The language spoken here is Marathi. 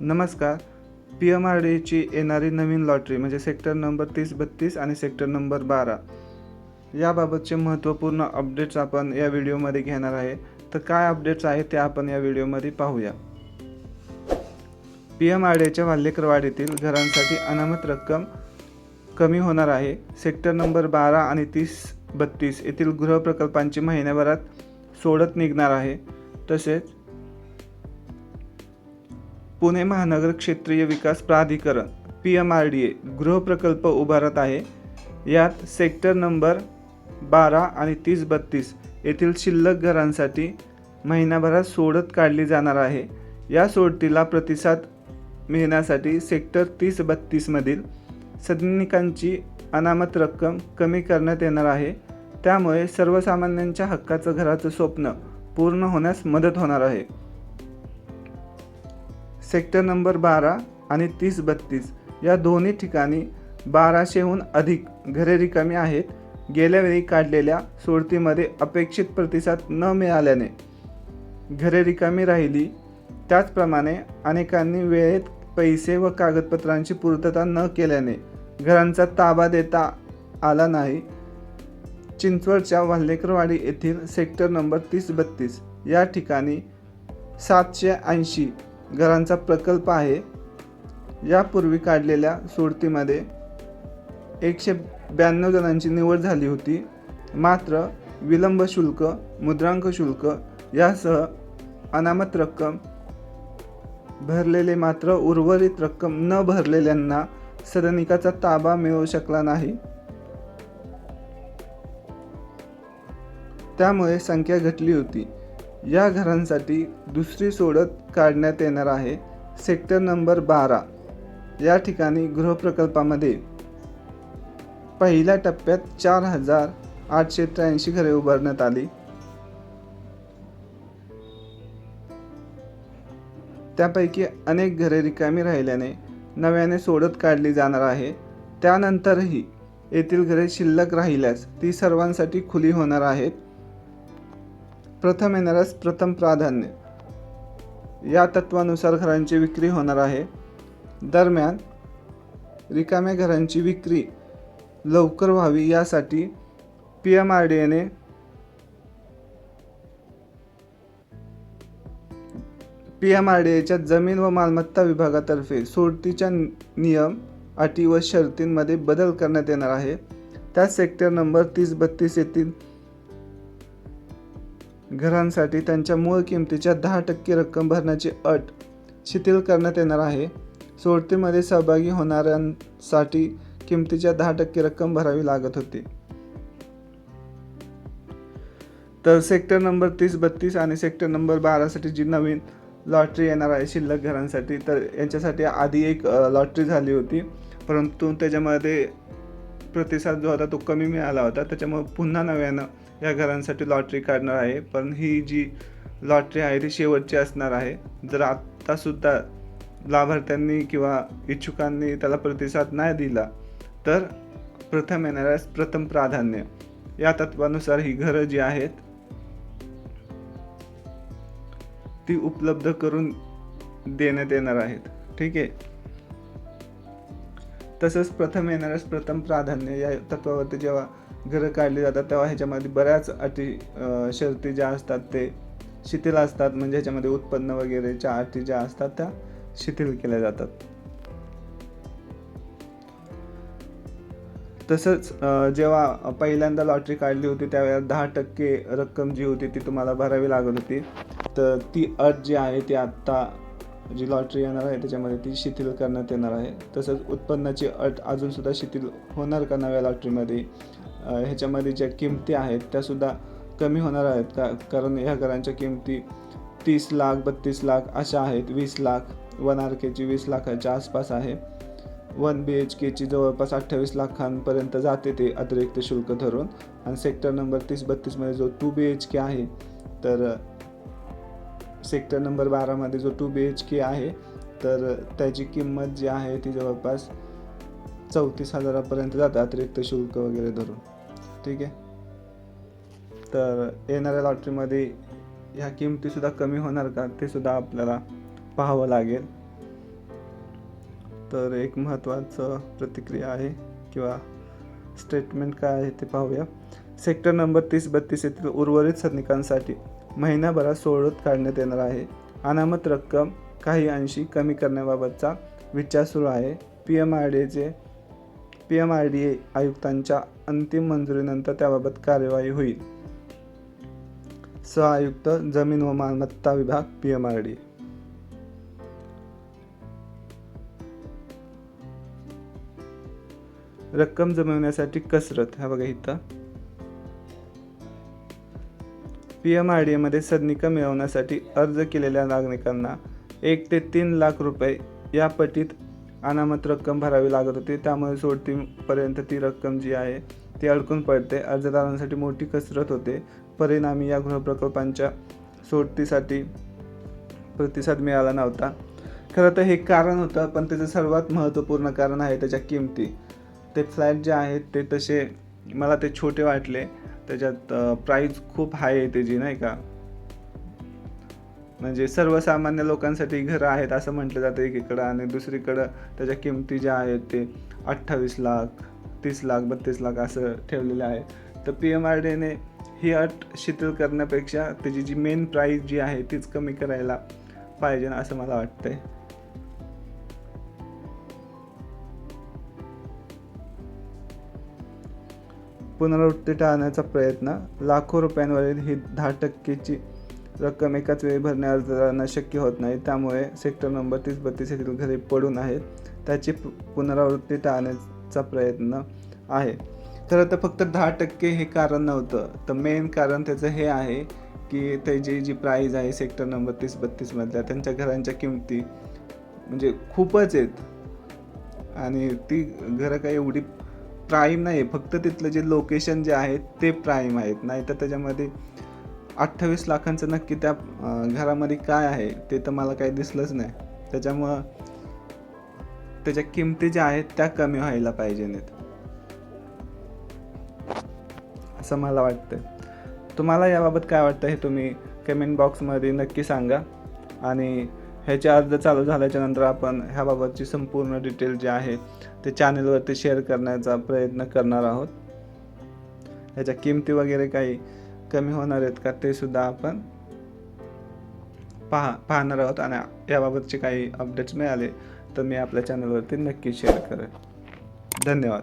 नमस्कार. पी एम आर डीची येणारी नवीन लॉटरी म्हणजे सेक्टर नंबर तीस बत्तीस आणि सेक्टर नंबर बारा. याबाबतचे महत्त्वपूर्ण अपडेट्स आपण या व्हिडिओमध्ये घेणार आहे. तर काय अपडेट्स आहेत ते आपण या व्हिडिओमध्ये पाहूया. पी एम आर डीच्या वाल्लेकरवाडीतील घरांसाठी अनामत रक्कम कमी होणार आहे. सेक्टर नंबर बारा आणि तीस बत्तीस येथील गृहप्रकल्पांची महिन्याभरात सोडत निघणार आहे. तसेच पुणे महानगर क्षेत्रीय विकास प्राधिकरण P M R D A गृहप्रकल्प उभारत आहे. यात सेक्टर नंबर बारा आणि तीस बत्तीस येथील शिल्लक घरांसाठी महिनाभरात सोडत काढली जाणार आहे. या सोडतीला प्रतिसाद मिळण्यासाठी सेक्टर तीस बत्तीसमधील सदनिकांची अनामत रक्कम कमी करण्यात येणार आहे. त्यामुळे सर्वसामान्यांच्या हक्काचं घराचं स्वप्न पूर्ण होण्यास मदत होणार आहे. सेक्टर नंबर बारा आणि तीस बत्तीस या दोन्ही ठिकाणी बाराशेहून अधिक घरे रिकामी आहेत. गेल्या वेळी काढलेल्या सोडतीमध्ये अपेक्षित प्रतिसाद न मिळाल्याने घरे रिकामी राहिली. त्याचप्रमाणे अनेकांनी वेळेत पैसे व कागदपत्रांची पूर्तता न केल्याने घरांचा ताबा देता आला नाही. चिंचवडच्या वाल्लेकरवाडी येथील सेक्टर नंबर तीस बत्तीस या ठिकाणी सातशे ऐंशी घरांचा प्रकल्प आहे. यापूर्वी काढलेल्या सोडतीमध्ये एकशे ब्याण्णव जणांची निवड झाली होती. मात्र विलंब शुल्क मुद्रांक शुल्क यासह अनामत रक्कम भरलेले मात्र उर्वरित रक्कम न भरलेल्यांना सदनिकाचा ताबा मिळू शकला नाही. त्यामुळे संख्या घटली होती. या घरांसाठी दुसरी सोडत काढण्यात येणार आहे सेक्टर नंबर बारा. या ठिकाणी गृहप्रकल्पामध्ये पहिल्या टप्प्यात चार हजार आठशे त्र्याऐंशी घरे उभारण्यात आली. त्यापैकी अनेक घरे रिकामी राहिल्याने नव्याने सोडत काढली जाणार आहे. त्यानंतरही येथील घरे शिल्लक राहिल्यास ती सर्वांसाठी खुली होणार आहेत. प्रथम येणाऱ्यास प्रथम प्राधान्य. या तत्वानुसार घरांची विक्री होणार आहे. दरम्यान रिकाम्या घरांची विक्री लवकर व्हावी यासाठी पी एम आर डी एने पी एम आर डी एच्या जमीन व मालमत्ता विभागातर्फे सोडतीच्या नियम अटी व शर्तींमध्ये बदल करण्यात येणार आहे. त्या सेक्टर नंबर तीस बत्तीस येथील घरांसाठी त्यांच्या मूळ किमतीच्या दहा टक्के रक्कम भरण्याची अट शिथिल करण्यात येणार आहे. सोडतीमध्ये सहभागी होणाऱ्यांसाठी किमतीच्या दहा टक्के रक्कम भरावी लागत होती. तर सेक्टर नंबर तीस बत्तीस आणि सेक्टर नंबर बारासाठी जी नवीन लॉटरी येणार आहे शिल्लक घरांसाठी तर यांच्यासाठी आधी एक लॉटरी झाली होती. परंतु त्याच्यामध्ये प्रतिसाद जो होता तो कमी मिळाला होता. त्याच्यामुळे पुन्हा नव्यानं या घरांसाठी लॉटरी काढणार आहे. पण ही जी लॉटरी आहे ती शेवटची असणार आहे. जर आत्तासुद्धा लाभार्थ्यांनी किंवा इच्छुकांनी त्याला प्रतिसाद नाही दिला तर प्रथम येणाऱ्यास प्रथम प्राधान्य या तत्वानुसार ही घरं जी आहेत ती उपलब्ध करून देण्यात येणार आहेत. ठीक आहे? तसंच प्रथम येणाऱ्यास प्रथम प्राधान्य या तत्वावरती जेव्हा घरं काढली जातात तेव्हा ह्याच्यामध्ये बऱ्याच अटी शर्ती ज्या असतात ते शिथिल असतात. म्हणजे ह्याच्यामध्ये उत्पन्न वगैरेच्या अटी ज्या असतात त्या शिथिल केल्या जातात. तसंच जेव्हा पहिल्यांदा लॉटरी काढली होती त्यावेळेला दहा टक्के रक्कम जी होती ती तुम्हाला भरावी लागत होती. तर ती अट जी आहे ती आत्ता जी लॉटरी येणार आहे त्याच्यामध्ये ती शिथिल करण्यात येणार आहे. तसंच उत्पन्नाची अट अजूनसुद्धा शिथिल होणार का नव्या लॉटरीमध्ये ह्याच्यामध्ये ज्या किमती आहेत त्यासुद्धा कमी होणार आहेत का? कारण ह्या घरांच्या किमती तीस लाख बत्तीस लाख अशा आहेत. वीस लाख वन आर केची वीस लाखाच्या आसपास आहे. वन बी एच केची जवळपास अठ्ठावीस लाखांपर्यंत जाते ते अतिरिक्त शुल्क धरून. आणि सेक्टर नंबर तीस बत्तीसमध्ये जो टू बी एच के आहे तर सेक्टर नंबर बारामध्ये जो टू बी एच के आहे तर त्याची किंमत जी आहे ती जवळपास चौतीस हजारापर्यंत जातं अतिरिक्त शुल्क वगैरे धरून. ठीक आहे? तर येणाऱ्या लॉटरीमध्ये ह्या किमतीसुद्धा कमी होणार का ते सुद्धा आपल्याला पाहावं लागेल. तर एक महत्त्वाचं प्रतिक्रिया आहे किंवा स्टेटमेंट काय आहे ते पाहूया. सेक्टर नंबर तीस बत्तीस येथील उर्वरित सैनिकांसाठी महिनाभरात सोडत काढण्यात येणार आहे. अनामत रक्कम काही अंशी कमी करण्याबाबतचा विचार सुरू आहे. P M R D एचे P M R D A आयुक्तांच्या अंतिम मंजुरीनंतर त्याबाबत कार्यवाही होईल. सहआयुक्त जमीन व मालमत्ता विभाग पी एम आर डी. रक्कम जमवण्यासाठी कसरत हा बघा इथं. पी एम आर डी एमध्ये सदनिका मिळवण्यासाठी अर्ज केलेल्या नागरिकांना एक ते तीन लाख रुपये या पटीत अनामत रक्कम भरावी लागत होती. त्यामुळे सोडतीपर्यंत ती रक्कम जी आहे ती अडकून पडते. अर्जदारांसाठी मोठी कसरत होते. परिणामी या गृहप्रकल्पांच्या सोडतीसाठी प्रतिसाद मिळाला नव्हता. खरं तर हे कारण होतं पण त्याचं सर्वात महत्त्वपूर्ण कारण आहे त्याच्या किमती. ते फ्लॅट जे आहेत ते तसे मला ते छोटे वाटले. त्याच्यात प्राईस खूप हाय आहे त्याची नाही का? म्हणजे सर्वसामान्य लोकांसाठी घरं आहेत असं म्हटलं जातं एकीकडं आणि दुसरीकडं त्याच्या किमती ज्या आहेत ते अठ्ठावीस लाख तीस लाख बत्तीस लाख असं ठेवलेलं आहे तर पी एम आर डीने ही अट शिथिल करण्यापेक्षा त्याची जी मेन प्राईस जी आहे तीच कमी करायला पाहिजे असं मला वाटतंय. पुनरावृत्ती टाळण्याचा प्रयत्न. लाखो रुपयांवरील ही दहा टक्केची रक्कम एकाच वेळी भरणे अर्जदारांना शक्य होत नाही. त्यामुळे सेक्टर नंबर तीस बत्तीस येथील घरे पडून आहेत. त्याची पुनरावृत्ती टाळण्याचा प्रयत्न आहे. तर आता फक्त दहा टक्के हे कारण नव्हतं. तर मेन कारण त्याचं हे आहे की त्याची जी प्राईज आहे सेक्टर नंबर तीस बत्तीसमधल्या त्यांच्या घरांच्या किमती म्हणजे खूपच आहेत. आणि ती घरं काही एवढी प्राईम नाही आहे फक्त तिथलं जे लोकेशन जे आहे ते प्राईम आहेत. नाही तर त्याच्यामध्ये अठ्ठावीस लाखांचं नक्की त्या घरामध्ये काय आहे ते तर मला काही दिसलंच नाही. त्याच्यामुळं त्याच्या किमती ज्या आहेत त्या कमी व्हायला पाहिजे नाहीत असं मला वाटतं तुम्हाला याबाबत काय वाटतं हे तुम्ही कमेंट बॉक्समध्ये नक्की सांगा. आणि ह्याचे अर्ज चालू झाल्याच्यानंतर आपण ह्याबाबतची संपूर्ण डिटेल जे आहे ते चॅनलवरती शेअर करण्याचा प्रयत्न करणार आहोत. ह्याच्या किमती वगैरे काही कमी होणार आहेत का ते सुद्धा आपण पहा पाहणार आहोत आणि याबाबतचे काही अपडेट्स मिळाले तर मी आपल्या चॅनलवरती नक्की शेअर करेन. धन्यवाद.